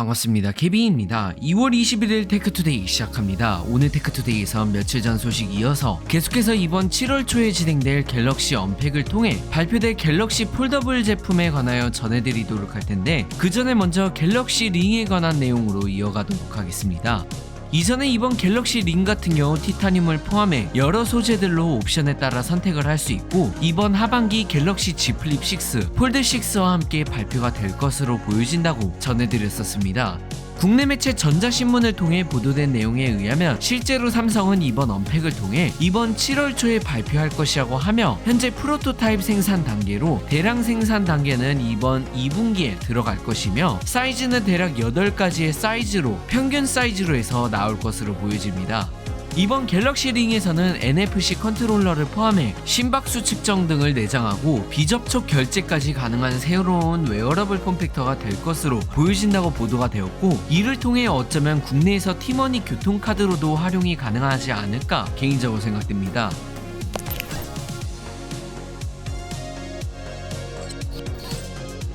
반갑습니다. 케빈입니다. 2월 21일 테크투데이 시작합니다. 오늘 테크투데이에서 며칠 전 소식 이어서 계속해서 이번 7월 초에 진행될 갤럭시 언팩을 통해 발표될 갤럭시 폴더블 제품에 관하여 전해드리도록 할 텐데 그 전에 먼저 갤럭시 링에 관한 내용으로 이어가도록 하겠습니다. 이전에 이번 갤럭시 링 같은 경우 티타늄을 포함해 여러 소재들로 옵션에 따라 선택을 할 수 있고 이번 하반기 갤럭시 G 플립 6, 폴드 6와 함께 발표가 될 것으로 보여진다고 전해드렸었습니다. 국내 매체 전자신문을 통해 보도된 내용에 의하면 실제로 삼성은 이번 언팩을 통해 이번 7월 초에 발표할 것이라고 하며 현재 프로토타입 생산 단계로 대량 생산 단계는 이번 2분기에 들어갈 것이며 사이즈는 대략 8가지의 사이즈로 평균 사이즈로 해서 나올 것으로 보여집니다. 이번 갤럭시 링에서는 NFC 컨트롤러를 포함해 심박수 측정 등을 내장하고 비접촉 결제까지 가능한 새로운 웨어러블 폼팩터가 될 것으로 보여진다고 보도가 되었고 이를 통해 어쩌면 국내에서 티머니 교통카드로도 활용이 가능하지 않을까 개인적으로 생각됩니다.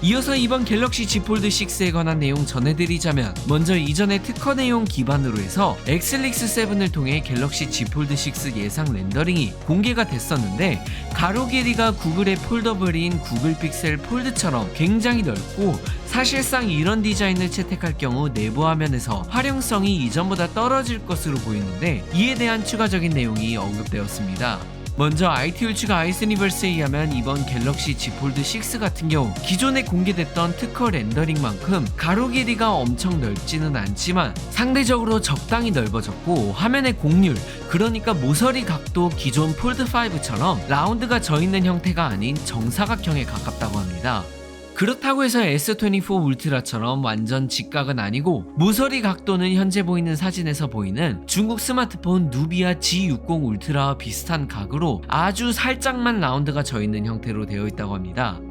이어서 이번 갤럭시 Z 폴드 6에 관한 내용 전해드리자면 먼저 이전의 특허 내용 기반으로 해서 엑슬릭스 7을 통해 갤럭시 Z 폴드 6 예상 렌더링이 공개가 됐었는데 가로 길이가 구글의 폴더블인 구글 픽셀 폴드처럼 굉장히 넓고 사실상 이런 디자인을 채택할 경우 내부 화면에서 활용성이 이전보다 떨어질 것으로 보이는데 이에 대한 추가적인 내용이 언급되었습니다. 먼저 IT 울츠가 아이스니버스에 의하면 이번 갤럭시 Z 폴드 6 같은 경우 기존에 공개됐던 특허 렌더링만큼 가로 길이가 엄청 넓지는 않지만 상대적으로 적당히 넓어졌고 화면의 공률 그러니까 모서리 각도 기존 폴드 5처럼 라운드가 져 있는 형태가 아닌 정사각형에 가깝다고 합니다. 그렇다고 해서 S24 울트라처럼 완전 직각은 아니고 모서리 각도는 현재 보이는 사진에서 보이는 중국 스마트폰 누비아 G60 울트라와 비슷한 각으로 아주 살짝만 라운드가 져 있는 형태로 되어 있다고 합니다.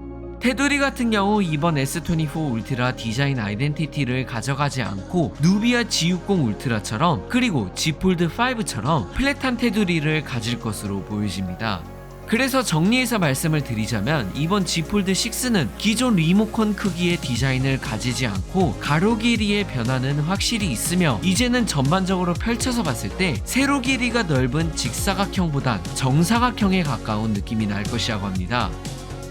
테두리 같은 경우 이번 S24 울트라 디자인 아이덴티티를 가져가지 않고 누비아 G60 울트라처럼 그리고 G 폴드 5처럼 플랫한 테두리를 가질 것으로 보여집니다. 그래서 정리해서 말씀을 드리자면 이번 G 폴드 6는 기존 리모컨 크기의 디자인을 가지지 않고 가로 길이의 변화는 확실히 있으며 이제는 전반적으로 펼쳐서 봤을 때 세로 길이가 넓은 직사각형보단 정사각형에 가까운 느낌이 날 것이라고 합니다.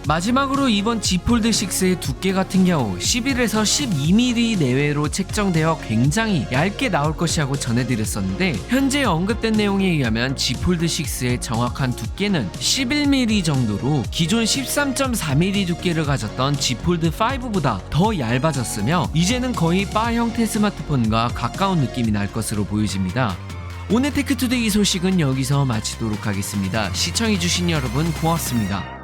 마지막으로 이번 G 폴드 6의 두께 같은 경우 11에서 12mm 내외로 책정되어 굉장히 얇게 나올 것이라고 전해드렸었는데 현재 언급된 내용에 의하면 G 폴드 6의 정확한 두께는 11mm 정도로 기존 13.4mm 두께를 가졌던 G 폴드 5보다 더 얇아졌으며 이제는 거의 바 형태 스마트폰과 가까운 느낌이 날 것으로 보여집니다. 오늘 테크투데이 소식은 여기서 마치도록 하겠습니다. 시청해주신 여러분 고맙습니다.